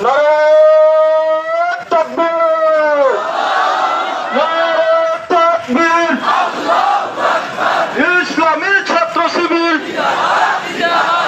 ইসলামী ছাত্র